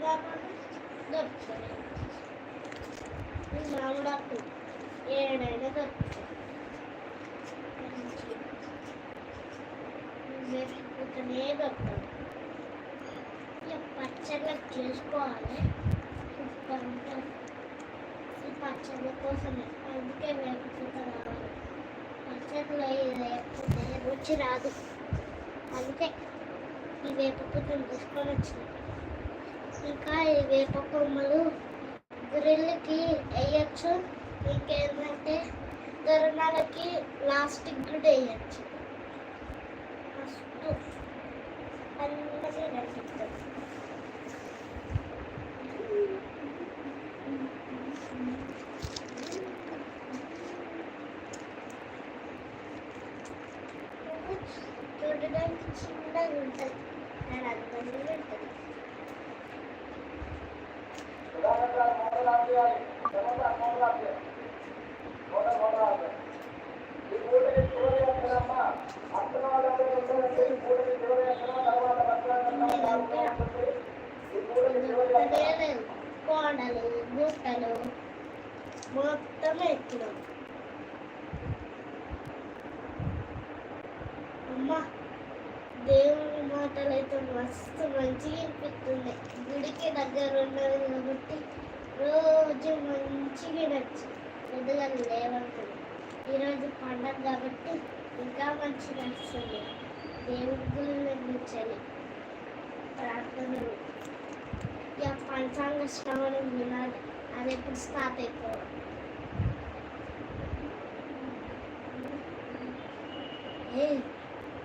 దొరుకుతుంది ఈ మామిడాకు ఏడైనా దొరుకుతుంది వేసుకుంటూనే దొరుకుతుంది ఇక పచ్చళ్ళ చేసుకోవాలి సూపర్ ఉంటుంది ఈ పచ్చళ్ళ కోసమే అందుకే వేపుకుంట రావాలి పచ్చళ్ళు ఇది లేకపోతే రుచి రాదు అందుకే ఈ వేప పుట్టలు తీసుకొని వచ్చింది ఇంకా వేప కొమ్మలు గ్రిల్కి వేయచ్చు. ఇంకేంటంటే దొరణాలకి ప్లాస్టిక్ కూడా వేయచ్చు. మస్తు. అందరికీ చూడడానికి చిన్నగా ఉంటుంది. నేను అందంగా ఉంటుంది కోడలు గుట్టలు మొత్తం ఎత్తున్నాం అమ్మా దేవుని మాటలు అయితే మస్తు మంచిగా అనిపిస్తుంది గుడికి దగ్గర ఉన్నది కాబట్టి రోజు మంచిగా నచ్చు ఎదుగా లేవంటుంది ఈరోజు పండగ కాబట్టి ఇంకా మంచిగా నచ్చింది దేవుడి గుళ్ళు ప్రార్థనలు. ఇక పంచాంగ శ్రవణం వినాలి. అది ఎప్పుడు స్టార్ట్ అయిపోవాలి.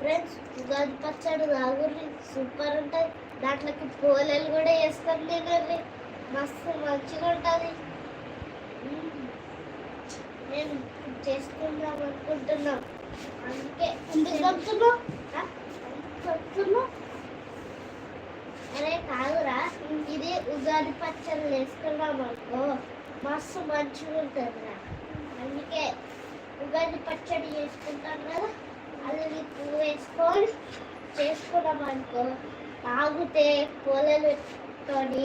ఫ్రెండ్స్ ఉగాది పచ్చడి తాగుర్రి సూపర్ ఉంటుంది దాంట్లోకి పోలేలు కూడా వేస్తాను నేను. మస్తు మంచిగా ఉంటుంది నేను చేసుకుందాం అనుకుంటున్నాం. అందుకే ఎందుకు చెప్తున్నావు? అరే కాదురా ఇది ఉగాది పచ్చడి వేసుకున్నాం అనుకో. మస్తు మంచిగా ఉంటుందిరా అందుకే ఉగాది పచ్చడి చేసుకుంటాం కదా అది పువ్వు వేసుకొని చేసుకున్నాం అనుకో. తాగితే పొలలు పెట్టుకొని